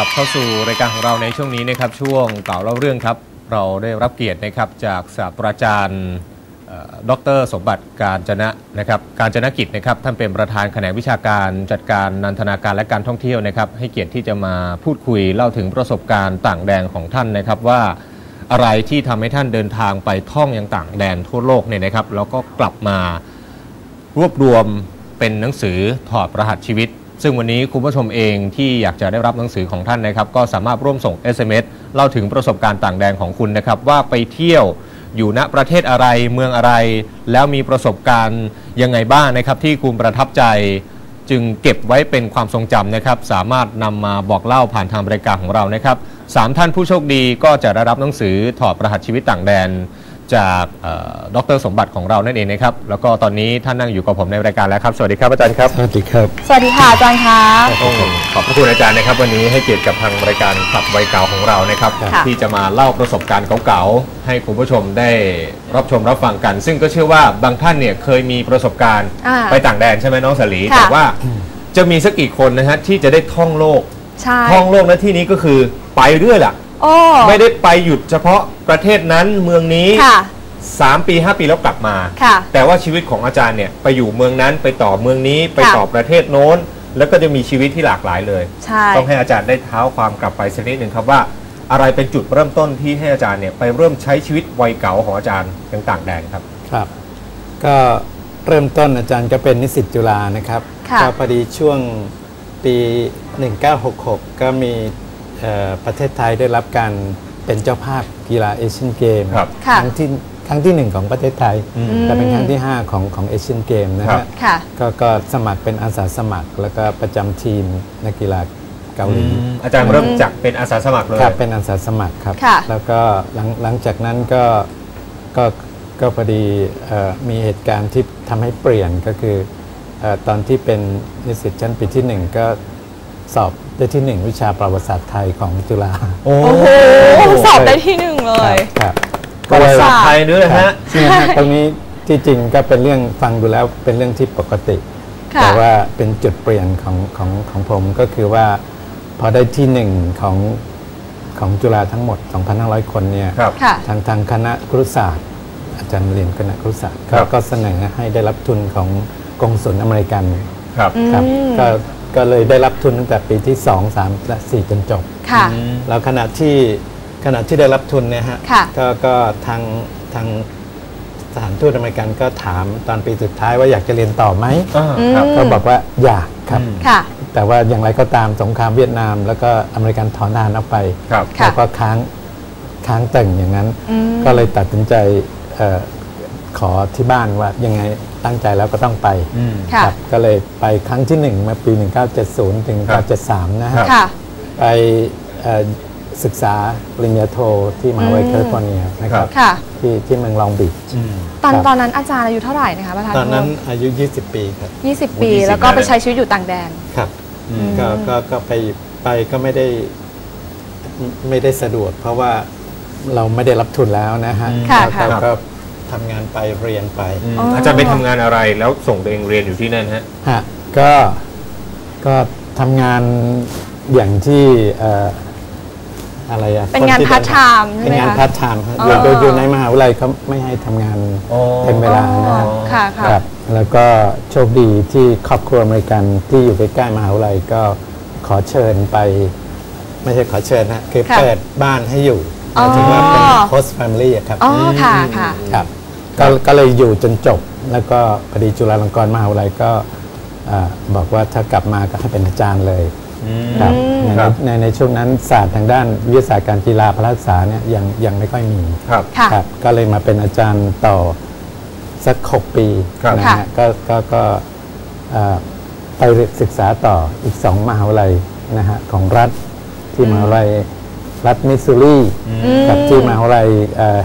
ลับเข้าสู่รายการของเราในช่วงนี้นะครับช่วงเก่าเล่าเรื่องครับ เราได้รับเกียรตินะครับจากศาสตราจารย์เอ่อดร สมบัติการจนะนะครับการจนกิจนะครับท่านเป็นประธานแขนงวิชาการจัดการนันทนาการและการท่องเที่ยวนะครับ ให้เกียรติที่จะมาพูดคุยเล่าถึงประสบการณ์ต่างแดนของท่านนะครับว่าอะไรที่ทำให้ท่านเดินทางไปท่องยังต่างแดนทั่วโลกเนี่ยนะครับ แล้วก็กลับมารวบรวมเป็นหนังสือถอดรหัสชีวิต ซึ่งวันนี้คุณผู้ชมเองที่อยากจะได้รับหนังสือของท่านนะครับ ก็สามารถร่วมส่ง SMS เล่าถึงประสบการณ์ต่างแดนของคุณนะครับ ว่าไปเที่ยวอยู่ณประเทศอะไรเมืองอะไร แล้วมีประสบการณ์ยังไงบ้างนะครับ ที่คุณประทับใจจึงเก็บไว้เป็นความทรงจำนะครับ สามารถนำมาบอกเล่าผ่านทางรายการของเรานะครับสามท่านผู้โชคดีก็จะได้รับหนังสือถอดรหัสชีวิตต่างแดน จากเอ่อดรสมบัติของเรานั่นเองนะครับ แล้วก็ตอนนี้ท่านนั่งอยู่กับผมในรายการแล้วครับ สวัสดีครับอาจารย์ครับ สวัสดีครับ สวัสดีค่ะอาจารย์คะต้องขอบพระคุณอาจารย์นะครับ วันนี้ให้เกียรติกับทางรายการขับวัยเก่าของเรานะครับค่ะที่จะมาเล่าประสบการณ์เก่าๆให้คุณผู้ชมได้รับชมรับฟังกัน ซึ่งก็เชื่อว่าบางท่านเนี่ยเคยมีประสบการณ์อ่าไปต่างแดนใช่ไหมน้องสลีค่ะแต่ว่าจะมีสักกี่คนนะฮะที่จะได้ท่องโลกใช่ท่องโลกในที่นี้ก็คือไปเรื่อยล่ะ โอ้ไม่ได้ไปหยุดเฉพาะประเทศนั้นเมืองนี้ค่ะ3ปี5ปีแล้วกลับมา ค่ะ แต่ว่าชีวิตของอาจารย์เนี่ยไปอยู่เมืองนั้นไปต่อเมืองนี้ไปค่ะต่อประเทศโน้น แล้วก็จะมีชีวิตที่หลากหลายเลย ใช่ ต้องให้อาจารย์ได้เท้าความกลับไปสักนิดหนึ่งครับว่า อะไรเป็นจุดเริ่มต้นที่ให้อาจารย์เนี่ยไปเริ่มใช้ชีวิตวัยเก่าของอาจารย์ยังต่างแดนครับ ครับ ก็เริ่มต้นอาจารย์ก็เป็นนิสิตจุฬานะครับค่ะ ก็พอดีช่วงปี 1966 ก็มีเอ่อ ประเทศไทยได้รับการเป็นเจ้าภาพกีฬาเอเชียนเกมครับค่ะครั้งที่ครั้งที่หนึ่งของประเทศไทยอืมแต่เป็นครั้งที่ 5 ของของเอเชียนเกมนะครัฮะบค่ะก็ก็สมัครเป็นอาสาสมัคร แล้วก็ประจำทีมนักกีฬาเกาหลีอาจารย์เริ่มจากเป็นอาสาสมัครเลยครับเป็นอาสาสมัครครับค่ะแล้วก็หลังหลังจากนั้นก็ก็ก็พอดีเอ่อมีเหตุการณ์ที่ทำให้เปลี่ยนก็คือเออตอนที่เป็นนิสิตชั้นปีที่หนึ่งก็สอบ ได้ที่หนึ่งวิชาประวัติศาสตร์ไทยของจุฬาโอ้โอ้โหสอบได้ที่หนึ่งเลย ครับประวัติศาสตร์ไทยด้วยครัฮะบเนี่ยฮะตรงนี้ที่จริงก็เป็นเรื่องฟังดูแล้วเป็นเรื่องที่ปกติค่ะแต่ว่าเป็นจุดเปลี่ยนของของของผมก็คือว่า พอได้ที่หนึ่งของของจุฬาทั้งหมด 2,500 คนเนี่ยครับค่ะทางทางคณะครุศาสตร์ อาจารย์เรียนคณะครุศาสตร์ครับก็เสนอให้ได้รับทุนของกงสุลอเมริกันครับครับอืมก็ ก็เลยได้รับทุนตั้งแต่ปีที่ 2 3 และ 4 จนจบ ค่ะ แล้วขณะที่ขณะที่ได้รับทุนเนี่ยฮะค่ะ ก็ก็ทางทางสถานทูตอเมริกันก็ถามตอนปีสุดท้ายว่าอยากจะเรียนต่อไหมอ่าครับก็บอกว่าอยากครับ อืม ค่ะ แต่ว่าอย่างไรก็ตามสงครามเวียดนาม แล้วก็อเมริกันถอนทหารออกไป ครับ ค่ะ แล้วก็ค้างค้างแต่งอย่างนั้น อืม ก็เลยตัดสินใจเออขอที่บ้านว่ายังไง ตั้งใจแล้วก็ต้องไปอืมค่ะครับก็เลยไปครั้งที่หนึ่งมาปี 1970 ถึงครับ1973 นะฮะค่ะไปเอ่อศึกษาปริญญาโทที่มหาวิทยาลัยอืมแคลิฟอร์เนียนะครับค่ะที่ที่เมืองลองบีชอืมตอนครับตอนนั้นอาจารย์อายุเท่าไหร่นะคะประธานตอนนั้นโทอายุ 20 ปีครับษ20 ปีโอ้20แล้วก็ไปแล้วใช้ชีวิตอยู่ต่างแดนครับอืมก็ก็ก็ไปไปก็ไม่ได้ไม่ได้สะดวกเพราะว่าเราไม่ได้รับทุนแล้วนะฮะค่ะก็ค่ะก็ก็ ทำงานไปเรียนไปอืมอ๋ออ อาจารย์ไปทำงานอะไรแล้วส่งตัวเองเรียนอยู่ที่นั่นฮะ ฮะก็ก็ทำงานอย่างที่เอ่ออะไรอะเป็นงานคที่พาร์ทไทม์ใช่ไหมคะเป็นงานพาร์ทไทม์ครับอ๋ออ ยู่อยู่อยู่ในมหาวิทยาลัยเขาไม่ให้ทำงานอ๋อ เต็มเวลานะฮะอ๋อค่ะค่ะ ครับ แล้วก็โชคดีที่ครอบครัวอเมริกันที่อยู่ใกล้ๆมหาวิทยาลัยก็ขอเชิญไป ไม่ใช่ขอเชิญนะคือค่ะเปิดบ้านให้อยู่หอ๋อมายถึงว่าเป็น host family อะครับอ๋อค่ะค่ะ ครับ ก็ก็เลยอยู่จนจบ แล้วก็พอดีจุฬาลงกรณ์มหาวิทยาลัยก็อ่าบอกว่าถ้ากลับมาก็ให้เป็นอาจารย์เลยอืมครับอืมในครับในในช่วงนั้นศาสตร์ทางด้านวิทยาศาสตร์การกีฬาพละศึกษาเนี่ยยังยังไม่ค่อยมีครับค่ะครับ ก็เลยมาเป็นอาจารย์ต่อสัก6ปีครับนะค่ะฮะก็ก็ก็เอ่อไปศึกษาต่ออีก2มหาวิทยาลัยนะฮะของรัฐที่มหาวิทยาลัยรัฐมิสซูรีกับที่มหาวิทยาลัยเอ่อ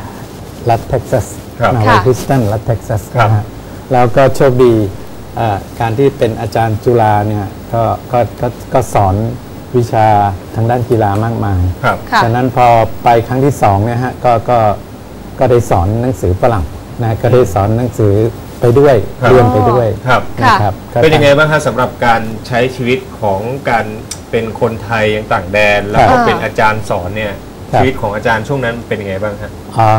รัฐเท็กซัสครับ มหาวิทยาลัยค่ะพิสตันรัฐเท็กซัสครับนะฮะแล้วก็โชคดีเอ่อการที่เป็นอาจารย์จุฬาเนี่ยก็ก็ก็ก็สอนวิชาทางด้านกีฬามากมายครับค่ะฉะนั้นพอไปครั้งที่สองเนี่ยฮะก็ก็ก็ได้สอนหนังสือฝรั่งนะก็ได้สอนหนังสือไปด้วยครับเรียนไปด้วยครับนะครับก็เป็นยังไงบ้างครับสำหรับการใช้ชีวิตของการเป็นคนไทยยังต่างแดน แล้วคก็รับเป็นอาจารย์สอนเนี่ยครับชีวิตของอาจารย์ช่วงนั้นเป็นยังไงบ้างฮะอ๋อ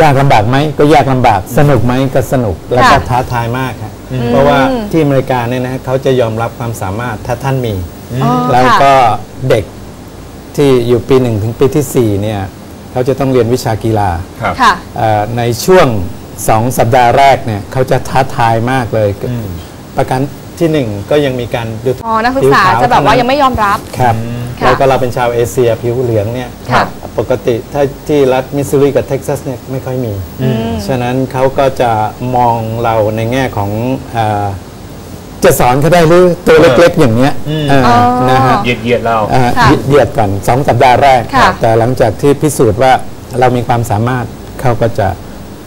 ยากลำบากไหมก็ยากลำบากสนุกไหมก็สนุกแล้วก็ค่ะท้าทายมากครับอืมเพราะว่าที่อเมริกาเนี่ยนะเขาจะยอมรับความสามารถถ้าท่านมีอ๋อแล้วค่ะก็เด็กที่อยู่ปีหนึ่งถึงปีที่ 4 เนี่ยเขาจะต้องเรียนวิชากีฬาครับค่ะเอ่อในช่วง2สัปดาห์แรกเนี่ยเขาจะท้าทายมากเลยอืมประการทีหนึ่1ก็ยังมีการดูอ๋อนักศึกษาจะแบบว่ายังไม่ยอมรับครับค่ะแล้วก็เราเป็นชาวเอเชียผิวเหลืองเนี่ยค่ะ ปกติถ้าที่รัฐมิสซูรีกับเท็กซัสเนี่ยไม่ค่อยมีอืมฉะนั้นเขาก็จะมองเราในแง่ของเออจะสอนเขาได้หรือตัวเล็กๆอย่างเนี้ยอืมเอออ๋อนะฮะเหยียดเหยียดเราอ่าค่ะเหยียดก่อนสองสัปดาห์แรกค่ะแต่หลังจากที่พิสูจน์ว่าเรามีความสามารถเขาก็จะ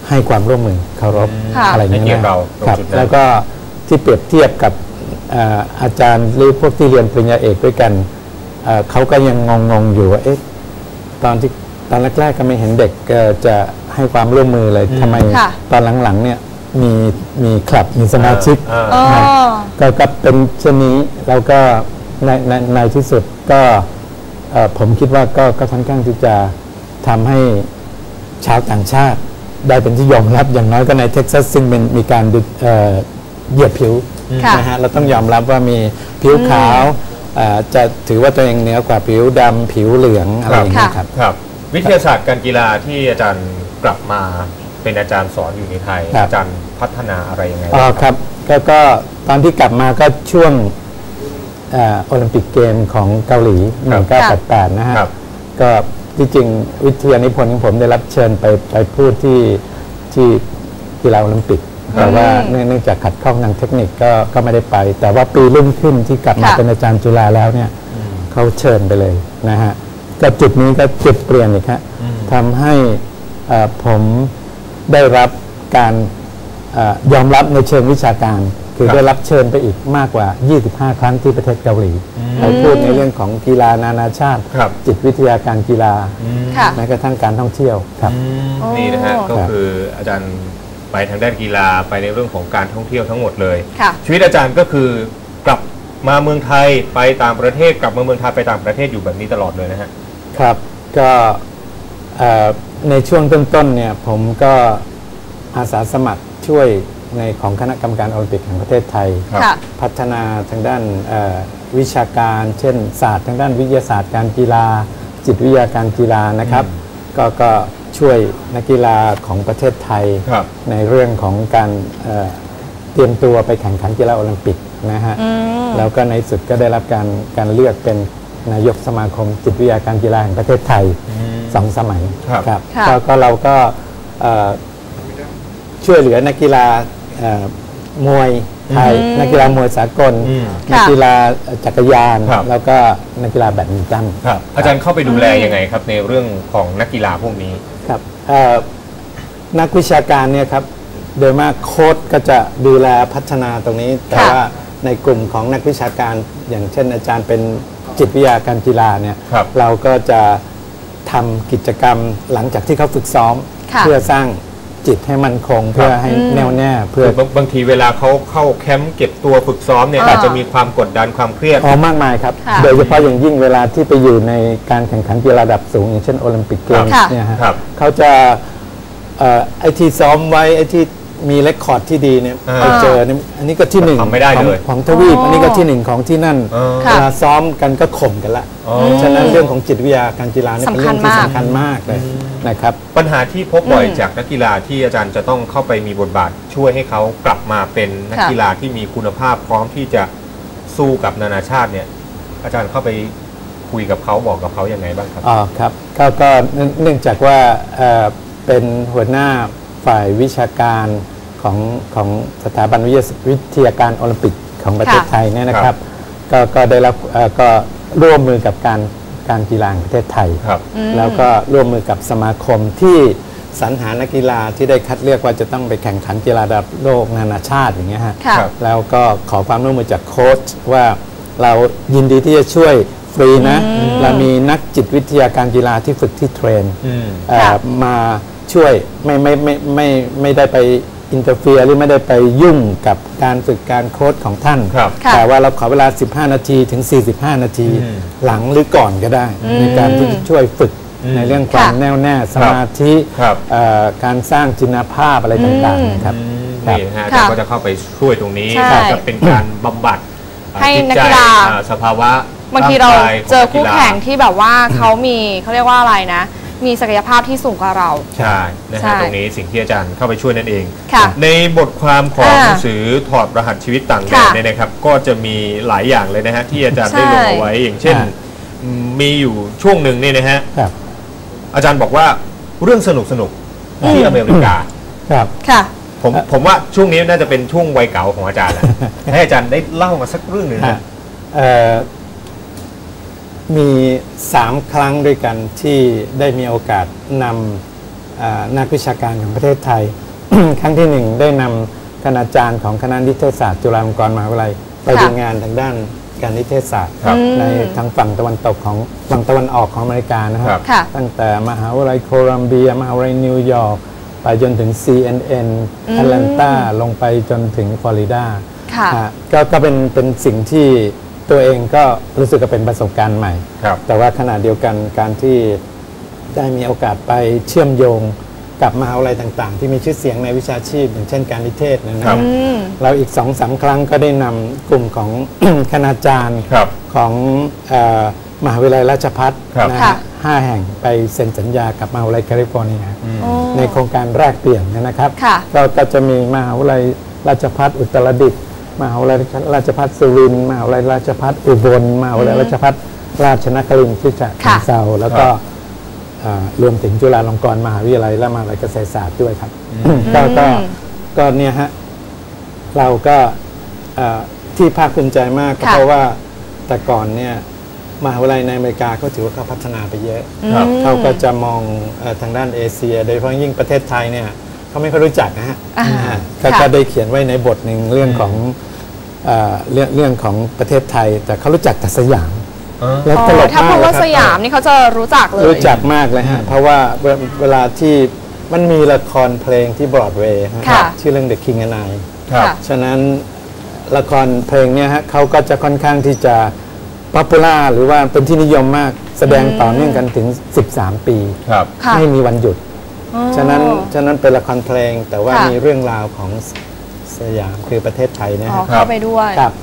ให้ความร่วมมือเคารพค่ะอะไรอย่างให้เงี้เกียรยติเราตรงครับจุดนั้นแล้วก็ที่เปรียบเทียบกับเอ่ออาจารย์หรือพวกที่เรียนปริญญาเอกด้วยกันเอ่อเขาก็ยังงงๆอยู่ว่าเอ๊ะ ตอนที่ตอนแรกๆก็ไม่เห็นเด็กเอ่อจะให้ความร่วมมือเลยทำไมค่ะตอนหลังๆเนี่ยมีมีคลับมีสมาชิกอ่าอ๋อก็ก็เป็นเช่นนี้แล้วก็ในในในที่สุดก็เอ่อผมคิดว่าก็ก็ค่อนข้างที่จะทำให้ชาวต่างชาติ ได้เป็นที่ยอมรับอย่างน้อยก็ในเท็กซัสซึ่งเป็นมีการดูเอ่อเหยียดผิวค่ะนะฮะเราต้องยอมรับว่ามีผิวขาวเอ่อ จะถือว่าตัวเองเหนือกว่าผิวดำผิวเหลืองอะไรอย่างเงี้ยครับครับ วิทยาศาสตร์การกีฬาที่อาจารย์กลับมาเป็นอาจารย์สอนอยู่ในไทยครับอาจารย์พัฒนาอะไรยังไงอ๋อบ้างครับก็ก็ตอนที่กลับมาก็ช่วงเอ่อโอลิมปิกเกมของเกาหลี 1988 นะฮะครับก็ที่จริงวิทยานิพนธ์ของผมได้รับเชิญไปไปพูดที่ที่กีฬาโอลิมปิก แต่ว่าเนื่องเนื่องจากขัดข้องทางเทคนิคก็ก็ไม่ได้ไป แต่ว่าปีรุ่งขึ้นที่กลับมาค่ะเป็นอาจารย์จุฬาแล้วเนี่ยเขาเชิญไปเลยนะฮะก็จุดนี้ก็จุดเปลี่ยนอีกฮะทำให้เอ่อผมได้รับการเออยอมรับในเชิงวิชาการ คือครับได้รับเชิญไปอีกมากกว่า 25 ครั้งที่ประเทศเกาหลีไปพูดในเรื่องของกีฬานานาชาติครับจิตวิทยาการกีฬาค่ะแม้กระทั่งการท่องเที่ยวครับอ๋อนี่นะฮะก็ครับคืออาจารย์ ไปทางด้านกีฬาไปในเรื่องของการท่องเที่ยวทั้งหมดเลย ค่ะ ชีวิตอาจารย์ก็คือกลับมาเมืองไทยไปต่างประเทศ กลับมาเมืองไทยไปต่างประเทศอยู่แบบนี้ตลอดเลยนะฮะ ครับก็เอ่อในช่วงต้นๆเนี่ยผมก็อาสาสมัครช่วยในของคณะกรรมการโอลิมปิกแห่งประเทศไทย ครับ ค่ะ พัฒนาทางด้านเอ่อวิชาการ เช่น ศาสตร์ทางด้านวิทยาศาสตร์การกีฬา จิตวิทยาการกีฬานะครับ ก็ก็ ช่วยนักกีฬาของประเทศไทย ครับในเรื่องของการเอ่อเตรียมตัวไปแข่งขันกีฬาโอลิมปิกนะฮะอืมแล้วก็ในสุดก็ได้รับการการเลือกเป็นนายกสมาคมจิตวิทยาการกีฬาแห่งประเทศไทยสองสมัยครับ ครับค่ะก็ก็เราก็เอ่อช่วยเหลือนักกีฬาเอ่อมวยไทยอืมนักกีฬามวยสากล อืม นักค่ะกีฬาจักรยาน ครับ แล้วก็นักกีฬาแบดมินตัน ครับอาจารย์เข้าไปดูแลยังไงครับ ในเรื่องของนักกีฬาพวกนี้ครับเอ่อ นักวิชาการเนี่ยครับโดยมากโค้ชก็จะดูแลพัฒนาตรงนี้ แต่ค่ะว่าในกลุ่มของนักวิชาการ อย่างเช่นอาจารย์เป็นจิตวิทยาการกีฬาเนี่ยครับเราก็จะทำกิจกรรมหลังจากที่เขาฝึกซ้อมค่ะเพื่อสร้าง จิตให้มั่นคงเพื่อให้แน่วแน่เพื่คืออบางบางทีเวลาเขาเข้าแคมป์เก็บตัวฝึกซ้อมเนี่ยอ่า อาจจะมีความกดดันความเครียด อ๋อมากมายครับ ค่ะโดยเฉพาะอย่างยิ่งเวลาที่ไปอยู่ในการแข่งขันกีฬาระดับสูง อย่างเช่นโอลิมปิกเกมส์ค่ะเนี่ยฮะครับ เขาจะเอ่อไอที่ซ้อมไว้ไอที่ มีเรคคอร์ดที่ดีเนี่ยอ่าไปเจอเนี่ยอันนี้ก็ที่หนึ่งทำไม่ได้เลยของของทวีป อ๋ออัอันนี้ก็ที่หนึ่งของที่นั่นเออค่ะเวลาซ้อมกันก็ข่มกันละอ๋อ ฉะนั้นเรื่องของจิตวิทยาการกีฬาเนี่ยเป็นเรื่องที่สำสำคัคัญญมากมากเลยนะครับ ปัญหาที่พบบ่อยอืมจากนักกีฬาที่อาจารย์จะต้องเข้าไปมีบทบาท ช่วยให้เขากลับมาเป็นนักค่ะ กีฬาที่มีคุณภาพพร้อมที่จะสู้กับนานาชาติเนี่ย อาจารย์เข้าไปคุยกับเขาบอกกับเขายังไงบ้างครับ อ๋อครับก็ก็เนื่องเนื่องจากว่าเอ่อเป็นหัวหน้า ฝ่ายวิชาการของของสถาบันวิทยาวิทยาการโอลิมปิกของประเทศค่ะไทยเนี่ยนะคครัรับบก็ก็ได้รับเอ่อก็ร่วมมือกับการการกีฬาแห่งประเทศไทยครับแล้วก็ร่วมมือกับสมาคมที่สรรหานักกีฬาที่ได้คัดเลือกว่าจะต้องไปแข่งขันกีฬาระดับโลกนานาชาติอย่างเงี้ยฮะค่ะครับแล้วก็ขอความร่วมมือจากโค้ชว่าเรายินดีที่จะช่วยฟรีนะ เรามีนักจิตวิทยาการกีฬาที่ฝึกที่เทรนอืมเอ่อค่ะมา ช่วยไม่ไม่ไม่ไม่ไม่ได้ไปอินเตอร์เฟียหรือไม่ได้ไปยุ่งกับการฝึกการโค้ดของท่าน ครับค่ะแต่ว่าเราขอเวลา 15 นาทีถึง 45 นาที อืมหลังหรือก่อนก็ได้ ในการที่จะช่วยฝึกอืมในเรื่องความค่ะแน่วแน่สมาธิครับ เอ่อการสร้างจินตนาภาพอะไรต่างๆนะครับ อืมครับ นี่นะฮะอาค่ะจารย์ก็จะเข้าไปช่วยตรงนี้ใช่จะเป็นการบำบัดให้จิตนักใจกีฬา อ่าสภาวะบางทีเรางกยขเจอคู่นักกีฬาแข่งที่แบบว่าเขามีเขาเรียกว่าอะไรนะ มีศักยภาพที่สูงกว่าเรา ใช่นะใช่ฮะตรงนี้สิ่งที่อาจารย์เข้าไปช่วยนั่นเอง ค่ะในบทความของอ่าหนังสือถอดรหัสชีวิตต่างแดนค่ะเนี่ยนะครับ ก็จะมีหลายอย่างเลยนะฮะที่อาจารย์ใช่ได้ลงเอาไว้อย่างเช่นอ่าอืมมีอยู่ช่วงหนึ่งเนี่ยนะฮะครับ อาจารย์บอกว่าเรื่องสนุกสนุกๆที่อเมริกา ครับ ค่ะ ผมผมว่าช่วงนี้น่าจะเป็นช่วงวัยเก่าของอาจารย์แหละ ให้อาจารย์ได้เล่ามาสักเรื่องหนึ่งฮะนะ เอ่อ มีสามครั้งด้วยกันที่ได้มีโอกาสนำอ่านักวิชาการของประเทศไทย ครั้งที่หนึ่งได้นำคณาจารย์ของคณะนิเทศศาสตร์จุฬาลงกรณ์มหาวิทยาลัยไปค่ะดูงานทางด้านการนิเทศศาสตร์ครับในทางฝั่งตะวันตกของฝั่งตะวันออกของอเมริกานะคครัรับบค่ะตั้งแต่มหาวิทยาลัยโคลัมเบีย มหาวิทยาลัยนิวยอร์กไปจนถึง CNN อืมแอตแลนตาลงไปจนถึงฟลอริดาค่ะอะก็ก็เป็นเป็นสิ่งที่ ตัวเองก็รู้สึกว่าเป็นประสบการณ์ใหม่ ครับ แต่ว่าขณะเดียวกันการที่ได้มีโอกาสไปเชื่อมโยงกับมหาวิทยาลัยต่างๆ ที่มีชื่อเสียงในวิชาชีพ อย่างเช่นการนิเทศนะคครัรับบอืมเราอีกสองสามครั้งก็ได้นำกลุ่มของ คณาจารย์ ครับ ของเอ่อมหาวิทยาลัยราชภัฏครับ นะค่ะฮะห้าแห่งไปเซ็นสัญญากับมหาวิทยาลัยแคลิฟอร์เนีย โอ้ ในโครงการแรกเปลี่ยนนะครับค่ะ ก็ก็จะมีมหาวิทยาลัยราชภัฏอุตรดิตถ์ มหาวิทยาลัยราชภัฏสุรินทร์มหาวิทยาลัยราชภัฏอุบลมหาวิทยาลัยราชภัฏราชนครินทร์ที่ฉะเชิงเทราแล้วก็ครับอ่ารวมถึงจุฬาลงกรณ์มหาวิทยาลัยและมหาวิทยาลัยเกษตรศาสตร์ด้วยครับก็ก็ก็เนี่ยฮะเราก็อ่าที่ภาคภูมิใจมากก็ค่ะเพราะว่าแต่ก่อนเนี่ยมหาวิทยาลัยในอเมริกาก็ถือว่าเขาพัฒนาไปเยอะครับอืมเขาก็จะมองเออทางด้านเอเชีย โดยเฉพาะยิ่งประเทศไทยเนี่ยเขาไม่ค่อยรู้จักนะฮะอ่าอ่าก็ค่ะก็ได้เขียนไว้ในบทหนึ่งเรื่องของ เอ่อเรื่องเรื่องของประเทศไทย แต่เขารู้จักแต่สยามแล้วอ๋ตลอกถ้าพูมาดกว่านะคสรับยามนี่เขาจะรู้จักเลย รู้จักมากเลยฮะ เพราะว่าเวเวลาที่มันมีละครเพลงที่บรอดเวย์ฮะค่ะชื่อเรื่อง The King and I ครับค่ะฉะนั้นละครเพลงเนี่ยฮะเขาก็จะค่อนข้างที่จะป๊อปปูล่าหรือว่าเป็นที่นิยมมากแสดงต่อเนื่องกันถึง 13 ปีครับค่ะไม่มีวันหยุดอ๋อฉะนั้นฉะนั้นเป็นละครเพลงแต่ว่าค่ะมีเรื่องราวของ สสยามคือประเทศไทยเนะอ๋อฮะเข้าไปด้วยครับ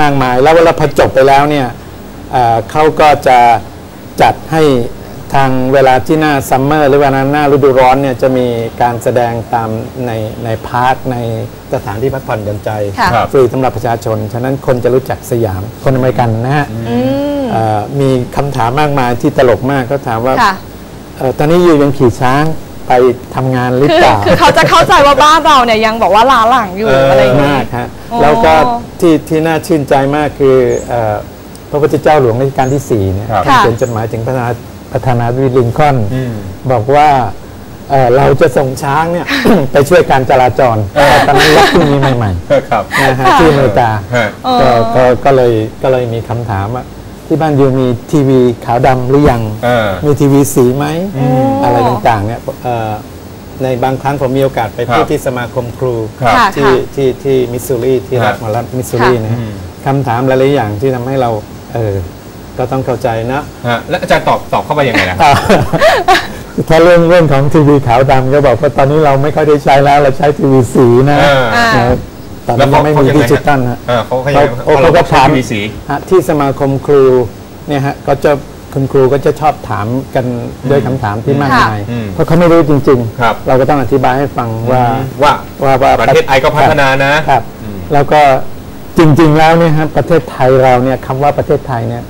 มากมายแล้วเวลาพอจบไปแล้วเนี่ยเอ่อเขาก็จะจัดให้ทางเวลาที่หน้าซัมเมอร์หรือเวลาหน้าฤดูร้อนเนี่ยจะมีการแสดงตามในในพาร์คในสถานที่พักผ่อนหย่อนใจค่ะครับฟรีสำหรับประชาชน ฉะนั้นคนจะรู้จักสยามคนอเมริกันนะฮะอืมเอ่อมีคำถามมากมายที่ตลกมากก็ถามว่าค่ะเอ่อตอนนี้อยู่ยังขี่ช้าง ไปทำงานหรือคือเปล่าคือเขาจะเข้าใจว่าบ้านเราเนี่ยยังบอกว่าล้าหลังอยู่เออออะไรอย่างนี้มากฮะโอ้ แล้วก็ที่ที่น่าชื่นใจมากคือเอ่อพระพุทธเจ้าหลวงรัชกาลที่4เนี่ยครับ ท่านเขียนจดหมายถึงประธานาประธานาธิบดีลินคอล์นอืม บอกว่าเอ่อเราจะส่งช้างเนี่ย ไปช่วยการจราจรตอนนั้นรถเพิ่งมีใหม่ครับ ๆนะฮะที่อเมริกา ฮะเออก็ก็ก็เลยก็เลยมีคำถามว่า ที่บ้านยูมีทีวีขาวดำหรือยัง เออ มีทีวีสีไหมมอะไรต่างๆเนี่ยเอ่อในบางครั้งผมมีโอกาสไปพูดครับที่สมาคมครูครับค่ะที่ที่ที่มิสซูรีที่รัฐครับมอรัฐมิสซูรีค่ะนะอืม คำถามหลายๆอย่างที่ทำให้เราเออก็ต้องเข้าใจนะ ฮะแล้วอาจารย์ตอบตอบเข้าไปยังไงล่ะถ้าเรื่องเรื่องของทีวีขาวดำก็บอกว่าตอนนี้เราไม่ค่อยได้ใช้แล้วเราใช้ทีวีสีนะเออ อ่า นะ ตอนนี้ยังไม่มีดิจิตอลฮะเออเขาเขายังเขาเราเขาก็ก็ใช้ถามทีวีสีฮะที่สมาคมครูเนี่ยฮะก็จะคุณครูก็จะชอบถามกันด้วยคำถามที่มากมายอืมเพราะเขาไม่รู้จริงครับเราก็ต้องอธิบายให้ฟังว่าว่าว่าว่าประเทศไทยก็พัฒนานะครับอืมแล้วก็จริง ๆ แล้วเนี่ยฮะประเทศไทยเราเนี่ยคำว่าประเทศไทยเนี่ย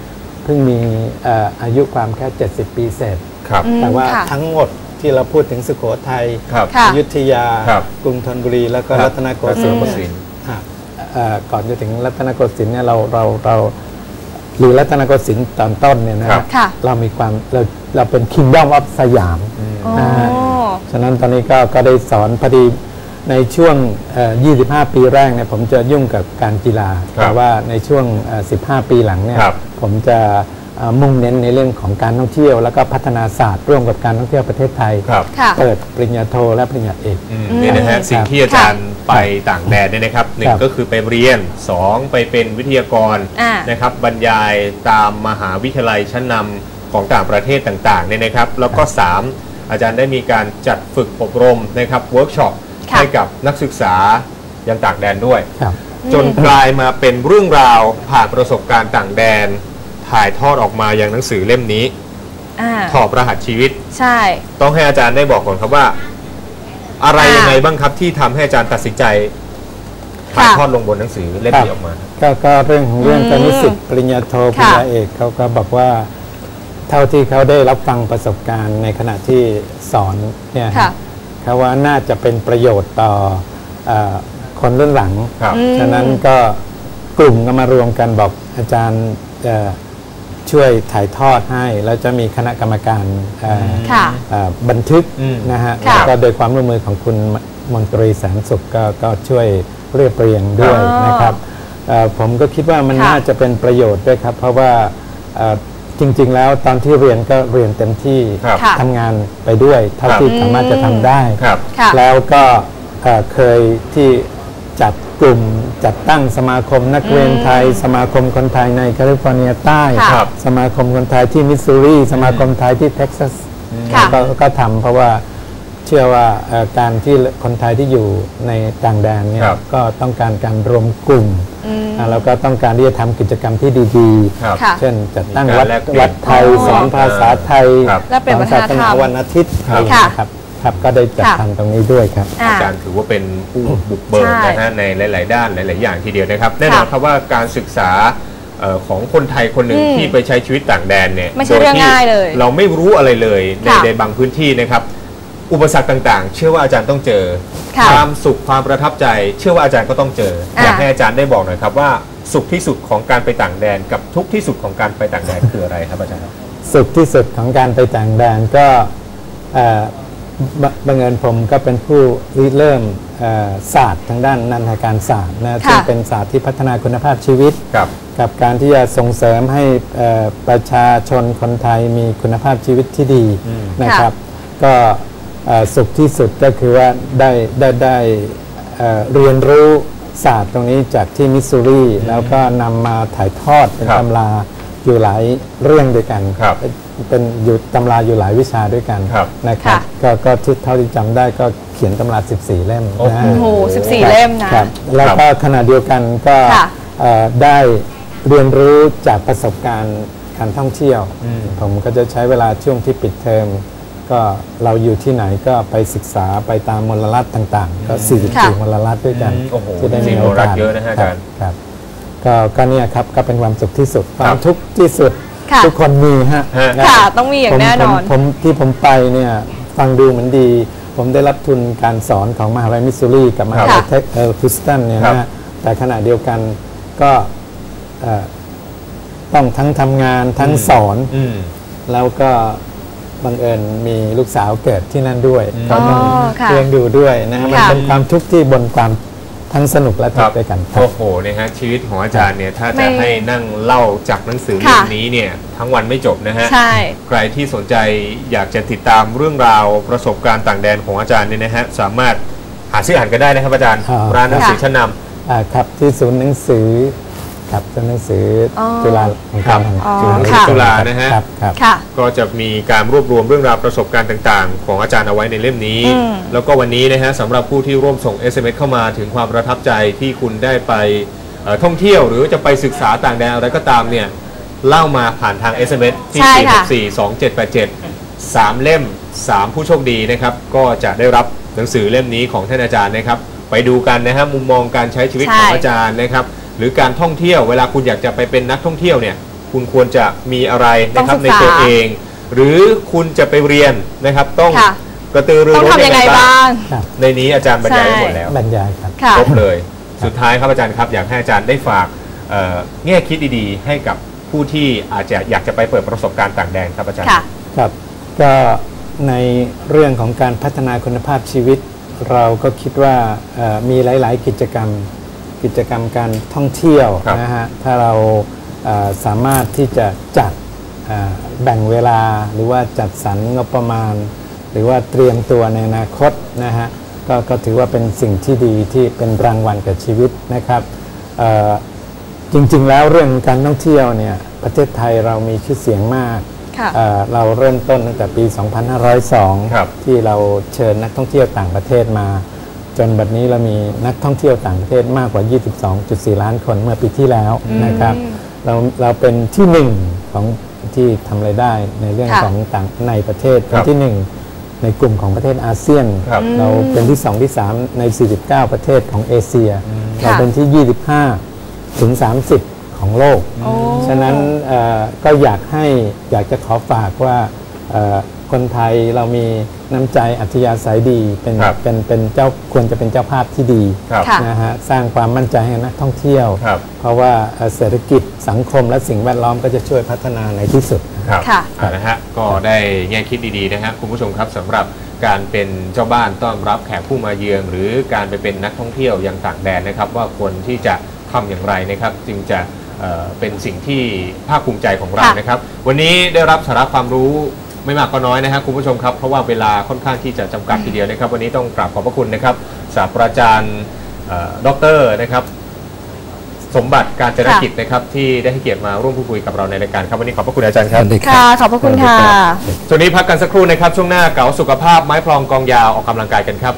เพิ่งมีเอ่ออายุความแค่ 70 ปีเศษครับอืมแต่ว่าค่ะทั้งหมด ที่เราพูดถึงสุโขทัยครับค่ะอยุธยา ครับกรุงธนบุรี แล้วก็ครับรัตนโกสินทร์รัตนโกสินทร์ฮะเอ่อก่อนจะถึงรัตนโกสินทร์เนี่ยเราเราเราหรือรัตนโกสินทร์ตอนต้นเนี่ยนะครัฮะบ ค่ะเรามีความเราเราเป็น Kingdom of สยามอ๋อนะฮะฉะนั้นตอนนี้ก็ก็ได้สอนพอดีในช่วงเอ่อ25 ปีแรกเนี่ยผมจะยุ่งกับการกีฬา ครับแต่ว่าในช่วงเอ่อ15 ปีหลังเนี่ยครับผมจะเอ่อ มุ่งเน้นในเรื่องของการท่องเที่ยว แล้วก็พัฒนาศาสตร์ร่วมกับการท่องเที่ยวประเทศไทย ครับ ค่ะ เปิดปริญญาโทและปริญญาเอก อืมนี่นะฮะสิ่งที่อาจารย์ไปต่างแดนเนี่ยนะครับหนึ่คงรับก็คือไปเรียนสองไปเป็นวิทยากรอ่านะครับบรรยายตามมหาวิทยาลัยชั้นนำของต่างประเทศต่างๆเนี่ยนะครับ แล้วก็3อาจารย์ได้มีการจัดฝึกอบรมนะครับเวิร์กช็อปค่ะ ให้กับนักศึกษายังต่างแดนด้วย ครับ จนกลายมาเป็นเรื่องราวผ่านประสบการณ์ต่างแดน ถ่ายทอดออกมาอย่างหนังสือเล่มนี้อ่าถอบรหัสชีวิต ใช่ ต้องให้อาจารย์ได้บอกก่อนครับว่า อะไรอ่ายั ยังไงบ้างครับที่ทำให้อาจารย์ตัดสินใจถ่ายทอดลงบนหนังสือเล่มนี้ออกมา ก็ก็เรื่องของเรื่องอืมตอนนิสิตปริญญาโทปริญญาเอกเขาก็บอกว่า เท่าที่เขาได้รับฟังประสบการณ์ในขณะที่สอนเนี่ยค่ะ เขาว่าน่าจะเป็นประโยชน์ต่อเออคนรุ่นหลัง ครับ อืม ฉะนั้นก็กลุ่มก็มารวมกันบอกอาจารย์เอ่อ ช่วยถ่ายทอดให้แล้วจะมีคณะกรรมการเอ่อค่ะเอ่อบันทึกอืมนะฮะค่ะแล้วก็โดยความร่วมมือของคุณมนตรีแสนสุขก็ก็ช่วยเรียบเรียงด้วยอ๋อนะครับเอ่อผมก็คิดว่ามันค่ะน่าจะเป็นประโยชน์ด้วยครับ เพราะว่าเอ่อจริง ๆ แล้วตอนที่เรียนก็เรียนเต็มที่ครับค่ะทำงานไปด้วย เท่าครับที่สามารถจะทำได้ครับค่ะแล้วก็เอ่อเคยที่ จัดกลุ่มจัดตั้งสมาคมนักเรียนไทย สมาคมคนไทยในแคลิฟอร์เนียใต้ค่ะครับสมาคมคนไทยที่มิสซูรีสมาคมไทยที่เท็กซัสค่ะก็ก็ทำเพราะว่าเชื่อว่าเอ่อการที่คนไทยที่อยู่ในต่างแดนเนี่ยครับก็ต้องการการรวมกลุ่มอืมอ่าแล้วก็ต้องการที่จะทำกิจกรรมที่ดีครับค่ะๆเช่นจัดตั้งมีการวัดแลกเปลี่ยนวัดไทยอ๋อสอนภาษาไทยครับแลกเปลี่ยนสอนศาสนาวัฒนธรรมวันอาทิตย์ครับ อะไรอย่างเงี้ยครับครับ ก็ได้จัดค่ะทำตรงนี้ด้วยครับอ่าอาจารย์ถือว่าเป็นผู้บุกเบิกใช่นะฮะในหลาย ๆ ด้านหลาย ๆ อย่างทีเดียวนะครับ แน่นอนค่ะครับว่าการศึกษาเอ่อของคนไทยคนหนึ่งอืมที่ไปใช้ชีวิตต่างแดนเนี่ยไม่ใช่เรื่องโดที่ง่ายเลย เราไม่รู้อะไรเลยในค่ะในบางพื้นที่นะครับ อุปสรรคต่าง ๆ เชื่อว่าอาจารย์ต้องเจอค่ะความสุขความประทับใจ เชื่อว่าอาจารย์ก็ต้องเจออะอยากให้อาจารย์ได้บอกหน่อยครับว่าสุขที่สุดของการไปต่างแดน กับทุกข์ที่สุดของการไปต่างแดนคืออะไรครับอาจารย์ครับสุดที่สุดของการไปต่างแดนก็เอ่อ บับังเอิญผมก็เป็นผู้ริเริ่มเอ่อศาสตร์ทางด้านนันทการศาสตร์นะค่ะซึ่งเป็นศาสตร์ที่พัฒนาคุณภาพชีวิตครับกับการที่จะส่งเสริมให้เอ่อประชาชนคนไทยมีคุณภาพชีวิตที่ดีอืมนะครับ ก็เอ่อสุขที่สุดก็คือว่าได้ได้ได้เอ่อเรียนรู้ศาสตร์ตรงนี้จากที่มิสซูรี แล้วก็นำมาถ่ายทอดเป็นครับตำรา อยู่หลายเรื่องด้วยกันครับเป็นอยู่ตำราอยู่หลายวิชาด้วยกันครับนะครับค่ะ ก็ก็ที่เท่าที่จำได้ก็เขียนตำรา 14 เล่มโอ้โหนะโอ้โห14เล่มนะ ครับแล้วก็ขณะเดียวกันก็ค่ะเอ่อได้เรียนรู้จากประสบการณ์การท่องเที่ยว อืม ผมก็จะใช้เวลาช่วงที่ปิดเทอมก็เราอยู่ที่ไหนก็ไปศึกษาไปตามมลรัฐต่างๆ ก็ ค่ะ 44 มลรัฐด้วยกันอืมโอ้โหที่ได้จริมีงโอกาสมลรัฐเยอะนะฮะอาจารย์ ครับ ก็ก็เนี่ยครับก็เป็นความสุขที่สุดคครัวาบมทุกข์ที่สุด ค่ะ ทุกคนมีฮะฮะค่ะ ต้องมีอย่างผมแน่นอน ผมผมที่ผมไปเนี่ยฟังดูเหมือนดี ผมได้รับทุนการสอนของมหาลัยมิสซูรีกับมหาลัยค่ะเทคเออฮิวสตันเนี่ยครับนะฮะแต่ขณะเดียวกันก็เอ่อต้องทั้งทำงานทั้งสอน อืม แล้วก็บังเอิญมีลูกสาวเกิดที่นั่นด้วยอืมก็ต้องอ๋อค่ะเลี้ยงดูด้วยนะฮะมันค่ะ เป็นความทุกข์ที่บนความ ทั้งสนุกและคทุกรับข์ด้วยกันครับ โอ้โหเนี่ยฮะชีวิตของอาจารย์เนี่ยถ้าไม่จะให้นั่งเล่าจากหนังสือค่ะเล่มนี้เนี่ยทั้งวันไม่จบนะฮะใช่ ใครที่สนใจอยากจะติดตามเรื่องราวประสบการณ์ต่างแดนของอาจารย์เนี่ยนะฮะสามารถหาซื้ออ่านกันได้นะครับอาจารย์ อ่า ร้านหนังสือค่ะชั้นนอ่าครับที่ศูนย์หนังสือ ครับศูนย์หนังสือออจุฬาลงกรณ์อ๋อจุฬาลงกรณ์ค่ะ จุฬานะฮะ ครับครับ ค่ะำก็จะมีการรวบรวมเรื่องราวประสบการณ์ต่างๆ ของอาจารย์เอาไว้ในเล่มนี้ อืม แล้วก็วันนี้นะฮะสำหรับผู้ที่ร่วมส่ง SMS เข้ามาถึงความประทับใจที่คุณได้ไปเอ่อท่องเที่ยวหรือจะไปศึกษาต่างแดนอะไรก็ตามเนี่ย เล่ามาผ่านทาง SMS ที่ใช่ค่ะ 4642787 3 เล่ม 3 ผู้โชคดีนะครับ ก็จะได้รับหนังสือเล่มนี้ของท่านอาจารย์นะครับ ไปดูกันนะฮะมุมมองการใช้ชีวิตของอาจารย์นะครับ หรือการท่องเที่ยวเวลาคุณอยากจะไปเป็นนักท่องเที่ยวเนี่ยคุณควรจะมีอะไรนะครับต้ในองศึกษาตัวเอง หรือคุณจะไปเรียนนะครับต้องค่ะ กระตือรือต้องร้นทำยังไงบ้างครับในนี้อาจารย์บรรยายไว้หมดแล้ว บรรยายครับ ค่ะ ครบเลย สุดท้ายครับอาจารย์ครับ อยากให้อาจารย์ได้ฝากเอ่อแง่คิดดีๆ ให้กับผู้ที่อาจจะอยากจะไปเปิดประสบการณ์ต่างแดนครับอาจารย์ ค่ะ ครับก็ในเรื่องของการพัฒนาคุณภาพชีวิต เราก็คิดว่าเอ่อมีหลาย ๆ กิจกรรม กิจกรรมการท่องเที่ยวครับนะฮะถ้าเราเอ่อสามารถที่จะจัดอ่าแบ่งเวลาหรือว่าจัดสรรงบประมาณ หรือว่าเตรียมตัวในอนาคตนะฮะก็ก็ถือว่าเป็นสิ่งที่ดีที่เป็นรางวัลกับชีวิตนะครับเอ่อจริงๆแล้วเรื่องการท่องเที่ยวเนี่ยประเทศไทยเรามีชื่อเสียงมากค่ะเอ่อเราเริ่มต้นตั้งแต่ปี 2502ครับที่เราเชิญนักท่องเที่ยวต่างประเทศมา จนบัดนี้เรามีนักท่องเที่ยวต่างประเทศมากกว่า 22.4 ล้านคนเมื่อปีที่แล้วนะครับ เราเราเป็นที่หนึ่งของที่ทำไรายได้ในเรื่องค่ะของต่างในประเทศคเป็รันบที่หนึ่งในกลุ่มของประเทศอาเซียนครับเราเป็นที่ 2 ที่ 3 ใน 49 ประเทศของเอเชีย เราค่ะเป็นที่ 25 ถึง 30 ของโลกโอ้ฉะนั้นเอ่อก็อยากให้อยากจะขอฝากว่าเอ่อ คนไทยเรามีน้ำใจอัธยาศัยดีเป็นครับเป็นเป็นเจ้าควรจะเป็นเจ้าภาพที่ดีครับค่ะนะฮะสร้างความมั่นใจให้นักท่องเที่ยว ครับ เพราะว่าเอ่อเศรษฐกิจสังคมและสิ่งแวดล้อมก็จะช่วยพัฒนาในที่สุด ครับค่ะอ่านะฮะก็ได้แง่คิดดีๆนะฮะคุณผู้ชมครับสำหรับการเป็นเจ้าบ้านต้อนรับแขกผู้มาเยือนหรือการไปเป็นนักท่องเที่ยวยังต่างแดนนะครับ ว่าควรที่จะทำอย่างไรนะครับ จึงจะเอ่อเป็นสิ่งที่ภาคภูมิใจของเราค่ะ นะครับ วันนี้ได้รับสาระความรู้ ไม่มากก็น้อยนะฮะคุณผู้ชมครับ เพราะว่าเวลาค่อนข้างที่จะจำกัดทีเดียวนะครับ วันนี้ต้องกราบขอบพระคุณนะครับศาสตราจารย์เอ่อดอกเตอรนะครับ สมบัติการจนกิจนะครับ ที่ได้ให้เกียรติมาร่วมพูดคุยกับเราในรายการครับวันนี้ขอบพระคุณอาจารย์ครับค่ะขอบพระคุณค่ะช่วงนี้พักกันสักครู่นะครับ ช่วงหน้าเก๋าสุขภาพไม้พลองกองยาวออกกำลังกายกันครับ